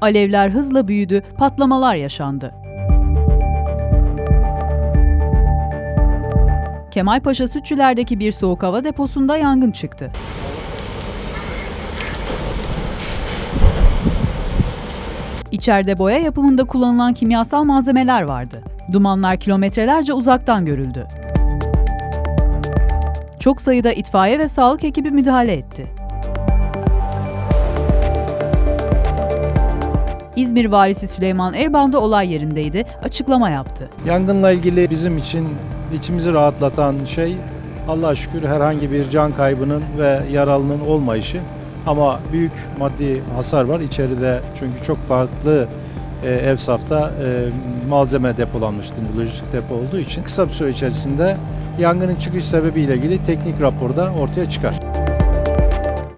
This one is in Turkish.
Alevler hızla büyüdü, patlamalar yaşandı. Kemalpaşa Sütçüler'deki bir soğuk hava deposunda yangın çıktı. İçeride boya yapımında kullanılan kimyasal malzemeler vardı. Dumanlar kilometrelerce uzaktan görüldü. Çok sayıda itfaiye ve sağlık ekibi müdahale etti. İzmir valisi Süleyman Erban da olay yerindeydi, açıklama yaptı. Yangınla ilgili bizim için içimizi rahatlatan şey Allah'a şükür herhangi bir can kaybının ve yaralının olmayışı. Ama büyük maddi hasar var içeride çünkü çok farklı e, evsafta e, malzeme depolanmıştı, lojistik depo olduğu için kısa bir süre içerisinde yangının çıkış sebebiyle ilgili teknik raporda ortaya çıkar.